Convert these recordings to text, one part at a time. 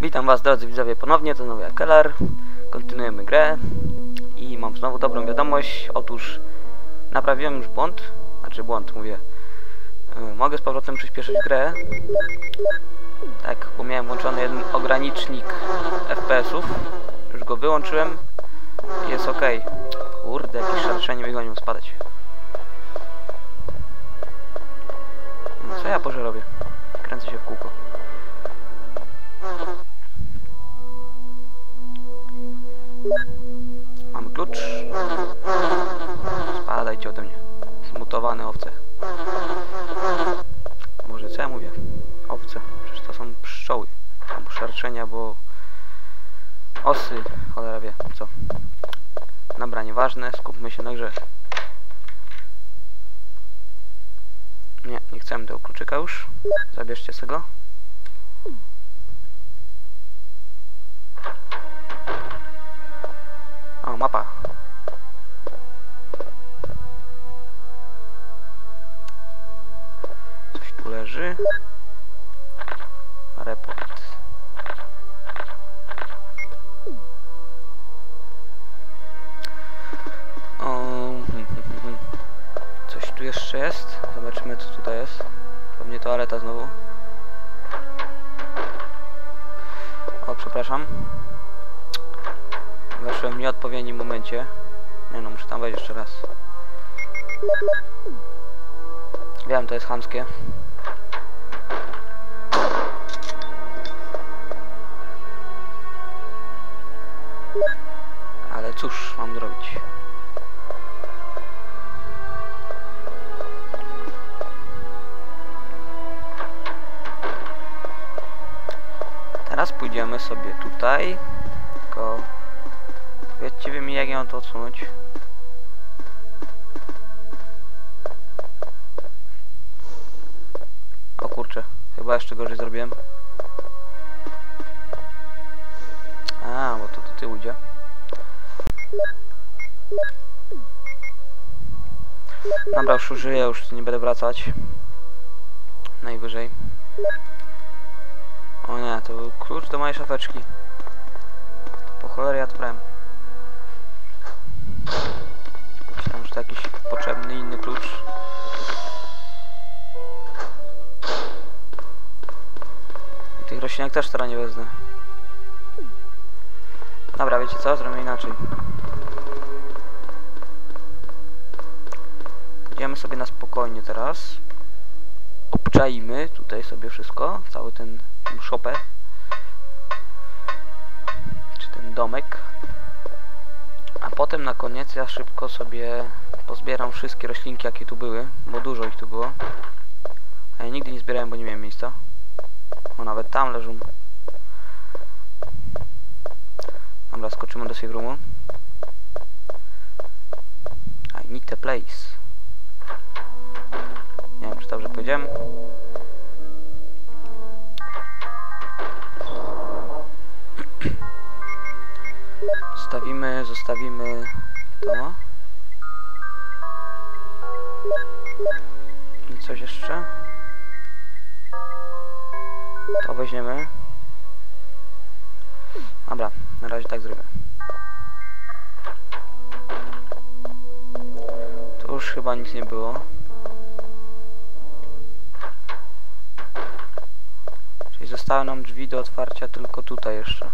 Witam was drodzy widzowie ponownie, to ja Keller. Kontynuujemy grę i mam znowu dobrą wiadomość. Otóż naprawiłem już błąd, znaczy błąd mówię. Yy, mogę z powrotem przyspieszyć grę. Tak, bo miałem włączony jeden ogranicznik FPS-ów. Już go wyłączyłem. Jest ok. Kurde, jakieś szarczenie mnie gonią spadać. Co ja Boże robię? Kręcę się w kółko. Mamy klucz. Spadajcie ode mnie. Zmutowane owce. Może co ja mówię? Owce. Przecież to są pszczoły. Albo szarczenia, bo osy. Cholera wie. Co? Dobra, nieważne. Skupmy się na grze. Nie, nie chcemy tego kluczyka już. Zabierzcie sobie go. O, mapa. Momencie. Nie no, muszę tam wejść jeszcze raz. Wiem, to jest chamskie. Ale cóż mam zrobić? Teraz pójdziemy sobie tutaj. Jak ja mam to odsunąć. O kurczę, chyba jeszcze gorzej zrobiłem. A, bo to do tyłu idzie. Dobra, już użyję, już nie będę wracać. Najwyżej. O nie, to był klucz do mojej szafeczki. To po cholerę ja to brałem. To jakiś potrzebny inny klucz. I tych roślinek też teraz nie wezmę. Dobra, wiecie co? Zrobimy inaczej. Pójdziemy sobie na spokojnie teraz. Obczaimy tutaj sobie wszystko, cały ten, ten shopę. Czy ten domek. A potem na koniec ja szybko sobie pozbieram wszystkie roślinki jakie tu były, bo dużo ich tu było. A ja nigdy nie zbierałem, bo nie miałem miejsca. O, nawet tam leżą. Dobra, skoczymy do safe roomu. I need the place. Nie wiem, czy dobrze powiedziałem. Zostawimy, zostawimy to. I coś jeszcze. To weźmiemy. Dobra, na razie tak zrobię. Tu już chyba nic nie było. Czyli zostały nam drzwi do otwarcia tylko tutaj jeszcze.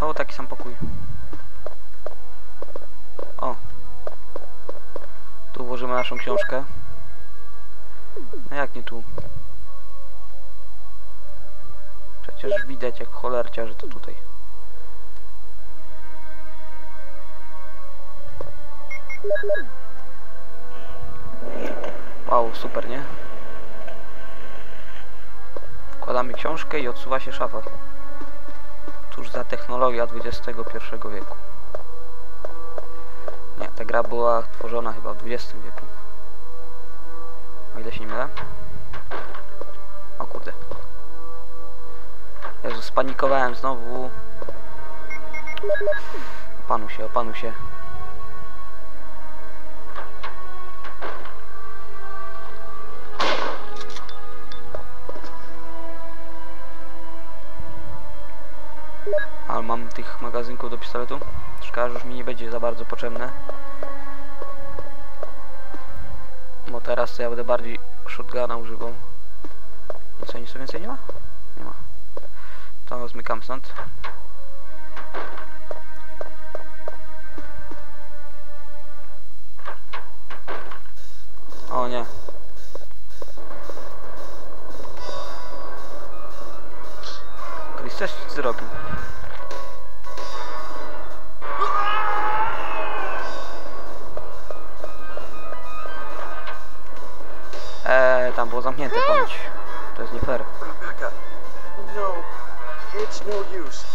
O, taki sam pokój. O. Tu włożymy naszą książkę. No jak nie tu? Przecież widać jak cholercia, że to tutaj. Wow, super, nie? Wkładamy książkę i odsuwa się szafa. Cóż za technologia XXI wieku. Nie, ta gra była tworzona chyba w XX wieku. O ile się nie mylę. O kurde. Jezu, spanikowałem znowu. Opanu się, opanu się. Tych magazynków do pistoletu. Szkoda, już mi nie będzie za bardzo potrzebne. Bo teraz to ja będę bardziej shotguna używał. Co, nic więcej nie ma? Nie ma. To zmykam stąd. O nie. Chris coś zrobił. Tam było zamknięte ponoć. To jest nie fair. Rebecca, no, it's no use.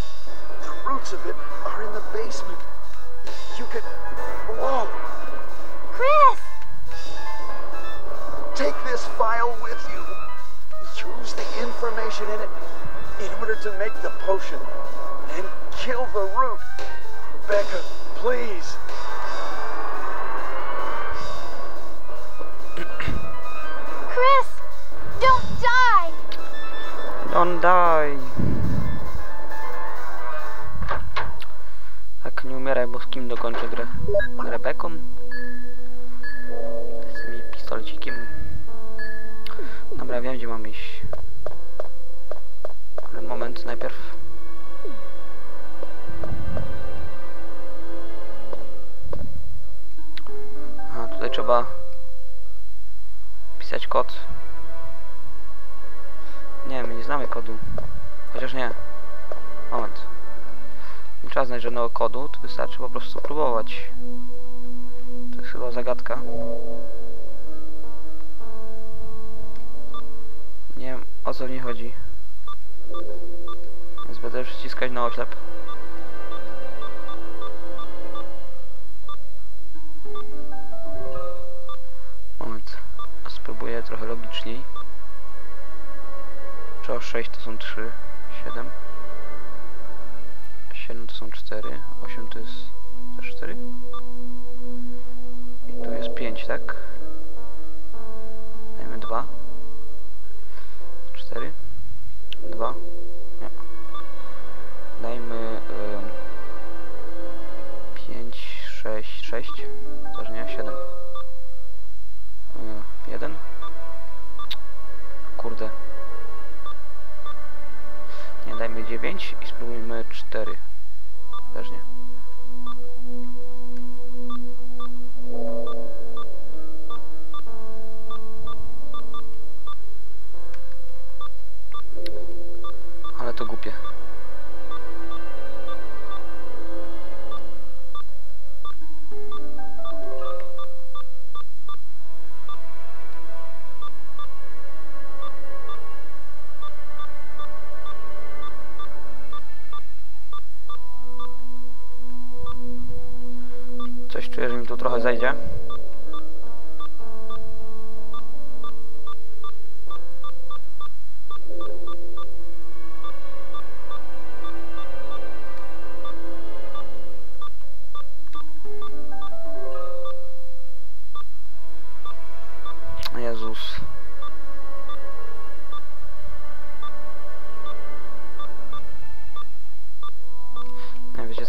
Wiem gdzie mam iść. Ale moment najpierw. A, tutaj trzeba pisać kod. Nie, my nie znamy kodu. Chociaż nie. Moment. Nie trzeba znać żadnego kodu, to wystarczy po prostu próbować. To jest chyba zagadka. Nie wiem o co w niej chodzi. Więc będę przyciskać na oślep. Moment. Spróbuję trochę logiczniej. Czy o 6 to są 3, 7. 7 to są 4, 8 to jest też 4. I tu jest 5, tak? Dajmy 9 i spróbujmy 4. Też. Czuję, że tu trochę zejdzie.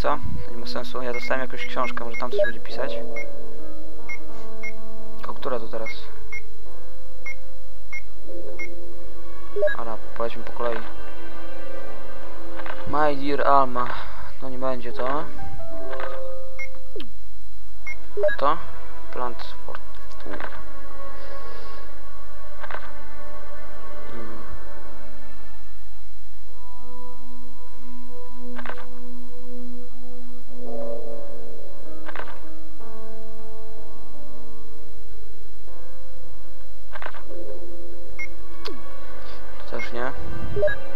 Co? To nie ma sensu. Ja dostałem jakąś książkę, może tam coś będzie pisać. O która to teraz? Ala, powiedzmy po kolei. My dear Alma. No nie będzie to. To? Plant nie.